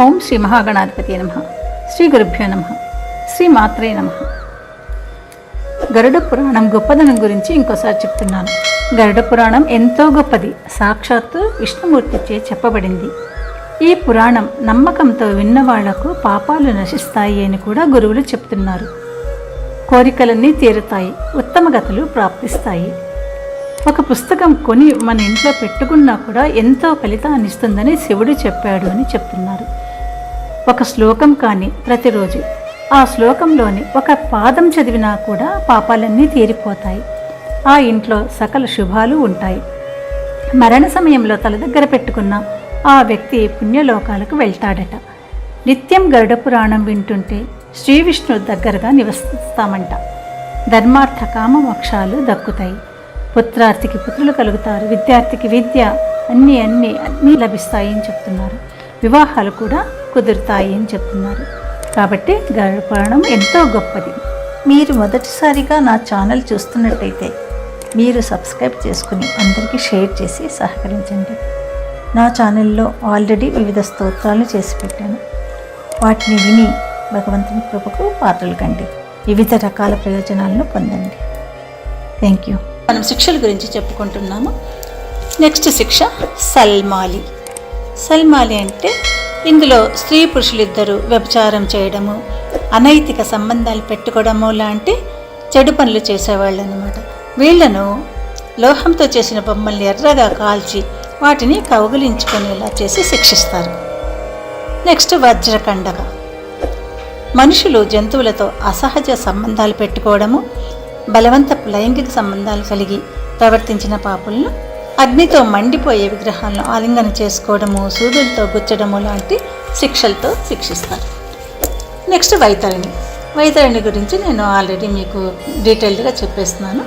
ఓం శ్రీ మహాగణాధిపతి నమ. శ్రీ గురుభ్యో నమ. శ్రీ మాత్రే నమ. గరుడ పురాణం గొప్పదనం గురించి ఇంకోసారి చెప్తున్నాను. గరుడ పురాణం ఎంతో గొప్పది. సాక్షాత్తు విష్ణుమూర్తిచే చెప్పబడింది. ఈ పురాణం నమ్మకంతో విన్నవాళ్ళకు పాపాలు నశిస్తాయి అని కూడా గురువులు చెప్తున్నారు. కోరికలన్నీ తీరుతాయి ఉత్తమ గతులు ప్రాప్తిస్తాయి. ఒక పుస్తకం కొని మన ఇంట్లో పెట్టుకున్నా కూడా ఎంతో ఫలితాన్ని ఇస్తుందని శివుడు చెప్పాడు అని చెప్తున్నారు. ఒక శ్లోకం కానీ ప్రతిరోజు. ఆ శ్లోకంలోని ఒక పాదం చదివినా కూడా పాపాలన్నీ తీరిపోతాయి. ఆ ఇంట్లో సకల శుభాలు ఉంటాయి. మరణ సమయంలో తల దగ్గర పెట్టుకున్న ఆ వ్యక్తి పుణ్యలోకాలకు వెళ్తాడట. నిత్యం గరుడ పురాణం వింటుంటే శ్రీ విష్ణు దగ్గరగా నివసిస్తామంట. ధర్మార్థ కామ మోక్షాలు దక్కుతాయి. పుత్రార్థికి పుత్రులు కలుగుతారు. విద్యార్థికి విద్య అన్నీ అన్నీ అన్నీ లభిస్తాయి అని చెప్తున్నారు. వివాహాలు కూడా కుదురుతాయి అని చెప్తున్నారు. కాబట్టి గరుడ పురాణం ఎంతో గొప్పది. మీరు మొదటిసారిగా నా ఛానల్ చూస్తున్నట్టయితే మీరు సబ్స్క్రైబ్ చేసుకుని అందరికీ షేర్ చేసి సహకరించండి. నా ఛానల్లో ఆల్రెడీ వివిధ స్తోత్రాలు చేసి పెట్టాను. వాటిని విని భగవంతుని కృపకు పాత్రలు కండి. వివిధ రకాల ప్రయోజనాలను పొందండి. థ్యాంక్ యూ మనం శిక్షల గురించి చెప్పుకుంటున్నాము. నెక్స్ట్ శిక్ష సల్మాలి. సల్మాలి అంటే ఇందులో స్త్రీ పురుషులిద్దరూ వ్యభిచారం చేయడము అనైతిక సంబంధాలు పెట్టుకోవడము లాంటి చెడు పనులు చేసేవాళ్ళు అనమాట వీళ్ళను లోహంతో చేసిన బొమ్మల్ని ఎర్రగా కాల్చి వాటిని కౌగులించుకునేలా చేసి శిక్షిస్తారు. నెక్స్ట్ వజ్రకండక. మనుషులు జంతువులతో అసహజ సంబంధాలు పెట్టుకోవడము బలవంతపు లైంగిక సంబంధాలు కలిగి ప్రవర్తించిన పాపులను అగ్నితో మండిపోయే విగ్రహాలను ఆలింగన చేసుకోవడము సూదులతో గుచ్చడము లాంటి శిక్షలతో శిక్షిస్తారు. నెక్స్ట్ వైతరిణి. వైతరిణి గురించి నేను ఆల్రెడీ మీకు డీటెయిల్డ్గా చెప్పేస్తున్నాను.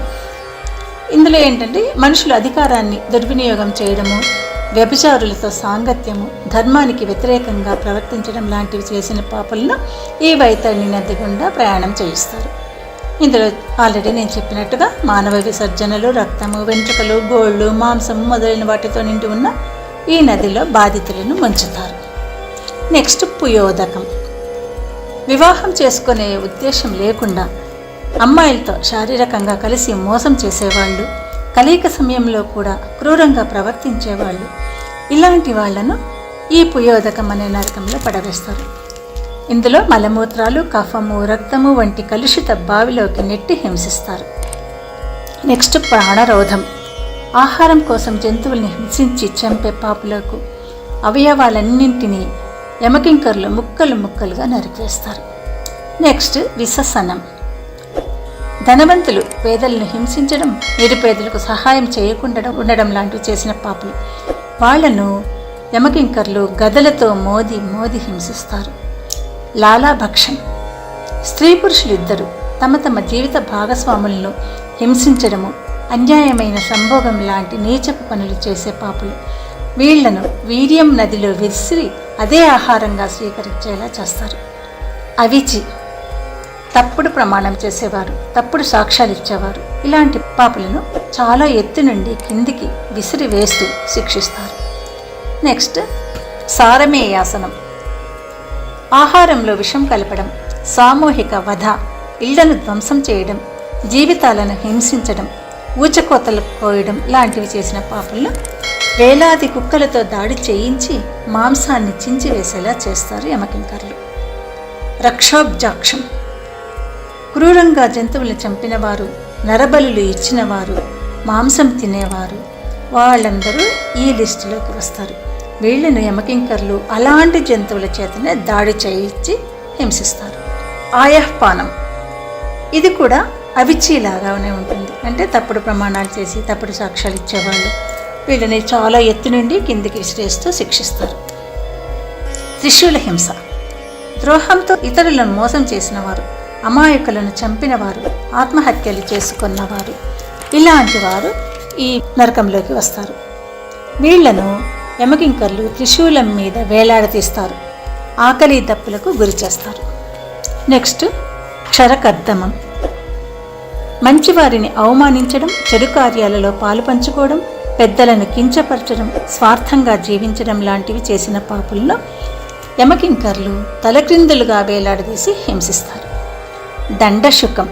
ఇందులో ఏంటంటే మనుషులు అధికారాన్ని దుర్వినియోగం చేయడము వ్యభిచారులతో సాంగత్యము ధర్మానికి వ్యతిరేకంగా ప్రవర్తించడం లాంటివి చేసిన పాపలను ఈ వైతరిణి నది గుండా ప్రయాణం చేయిస్తారు. ఇందులో ఆల్రెడీ నేను చెప్పినట్టుగా మానవ విసర్జనలు రక్తము వెంట్రుకలు గోళ్ళు మాంసము మొదలైన వాటితో నిండి ఉన్న ఈ నదిలో బాధితులను ముంచుతారు. నెక్స్ట్ పుయోదకం. వివాహం చేసుకునే ఉద్దేశం లేకుండా అమ్మాయిలతో శారీరకంగా కలిసి మోసం చేసేవాళ్ళు కలయిక సమయంలో కూడా క్రూరంగా ప్రవర్తించేవాళ్ళు ఇలాంటి వాళ్ళను ఈ పుయోదకం అనే నరకంలో పడవేస్తారు. ఇందులో మలమూత్రాలు కఫము రక్తము వంటి కలుషిత బావిలోకి నెట్టి హింసిస్తారు. నెక్స్ట్ ప్రాణరోధం. ఆహారం కోసం జంతువుల్ని హింసించి చంపే పాపులకు అవయవాలన్నింటినీ యమకింకర్లు ముక్కలు ముక్కలుగా నరికేస్తారు. నెక్స్ట్ విససనం. ధనవంతులు పేదలను హింసించడం నిరుపేదలకు సహాయం చేయకుండా ఉండడం లాంటివి చేసిన పాపులు. వాళ్ళను యమకింకర్లు గదలతో మోది మోది హింసిస్తారు. లాలాభక్షం స్త్రీ పురుషులిద్దరూ తమ తమ జీవిత భాగస్వాములను హింసించడము అన్యాయమైన సంభోగం లాంటి నీచపు పనులు చేసే పాపులు. వీళ్ళను వీర్యం నదిలో విసిరి అదే ఆహారంగా స్వీకరించేలా చేస్తారు. అవిచి తప్పుడు ప్రమాణం చేసేవారు తప్పుడు సాక్ష్యాలు ఇచ్చేవారు. ఇలాంటి పాపులను చాలా ఎత్తు నుండి కిందికి విసిరి వేస్తూ శిక్షిస్తారు. నెక్స్ట్ సారమేయాసనం. ఆహారంలో విషం కలపడం సామూహిక వధ ఇళ్ళను ధ్వంసం చేయడం జీవితాలను హింసించడం ఊచకోతలు కోయడం లాంటివి చేసిన పాపులను వేలాది కుక్కలతో దాడి చేయించి మాంసాన్ని చించివేసేలా చేస్తారు యమకింకర్లు. రక్షోబ్జాక్షం. క్రూరంగా జంతువులను చంపినవారు నరబలులు ఇచ్చినవారు మాంసం తినేవారు వాళ్ళందరూ ఈ లిస్టులోకి వస్తారు. వీళ్ళను యమకింకర్లు అలాంటి జంతువుల చేతనే దాడి చేయించి హింసిస్తారు. ఆయాహ్పానం ఇది కూడా అవిచ్చిలాగానే ఉంటుంది. అంటే తప్పుడు ప్రమాణాలు చేసి తప్పుడు సాక్ష్యాలు ఇచ్చేవాళ్ళు వీళ్ళని చాలా ఎత్తు నుండి కిందికి విసిరేస్తూ శిక్షిస్తారు. త్రిశూల హింస. ద్రోహంతో ఇతరులను మోసం చేసిన వారు అమాయకులను చంపినవారు ఆత్మహత్యలు చేసుకున్నవారు ఇలాంటి వారు ఈ నరకంలోకి వస్తారు. వీళ్ళను యమకింకర్లు త్రిశూలం మీద వేలాడతీస్తారు. ఆకలి దప్పులకు గురి చేస్తారు. నెక్స్ట్ క్షరకర్దమం. మంచివారిని అవమానించడం చెడు కార్యాలలో పాలు పంచుకోవడం పెద్దలను కించపరచడం స్వార్థంగా జీవించడం లాంటివి చేసిన పాపుల్లో యమకింకర్లు తలక్రిందులుగా వేలాడదీసి హింసిస్తారు. దండశుకం.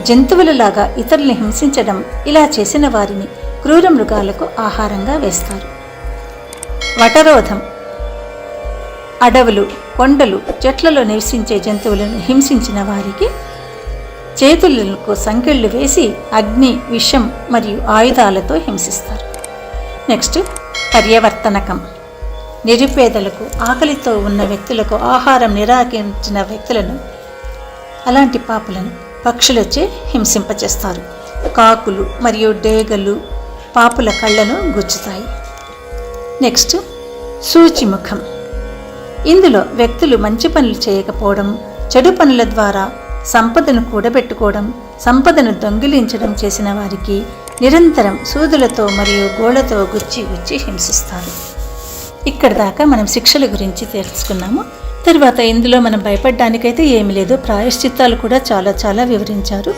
జంతువులలాగా ఇతరుల్ని హింసించడం ఇలా చేసిన వారిని క్రూర మృగాలకు ఆహారంగా వేస్తారు. వటరోధం. అడవులు కొండలు చెట్లలో నివసించే జంతువులను హింసించిన వారికి చేతులకు సంకెళ్ళు వేసి అగ్ని విషం మరియు ఆయుధాలతో హింసిస్తారు. నెక్స్ట్ పర్యవర్తనకం. నిరుపేదలకు ఆకలితో ఉన్న వ్యక్తులకు ఆహారం నిరాకరించిన వ్యక్తులను అలాంటి పాపులను పక్షులచే హింసింపచేస్తారు. కాకులు మరియు డేగలు పాపుల కళ్ళను గుచ్చుతాయి. నెక్స్ట్ సూచిముఖం. ఇందులో వ్యక్తులు మంచి పనులు చేయకపోవడం చెడు పనుల ద్వారా సంపదను కూడబెట్టుకోవడం సంపదను దొంగిలించడం చేసిన వారికి నిరంతరం సూదులతో మరియు గోళ్ళతో గుచ్చి గుచ్చి హింసిస్తారు. ఇక్కడ దాకా మనం శిక్షల గురించి తెలుసుకున్నాము. తర్వాత ఇందులో మనం భయపడడానికైతే ఏమీ లేదు. ప్రాయశ్చిత్తాలు కూడా చాలా చాలా వివరించారు.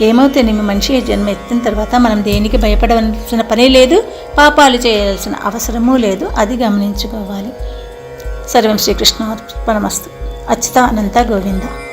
ఏమవుతేనేమి మనిషి జన్మ ఎత్తిన తర్వాత మనం దేనికి భయపడవలసిన పని లేదు పాపాలు చేయాల్సిన అవసరమూ లేదు. అది గమనించుకోవాలి. సర్వం శ్రీకృష్ణ అర్పణమస్తు అచ్యుత అనంత గోవింద.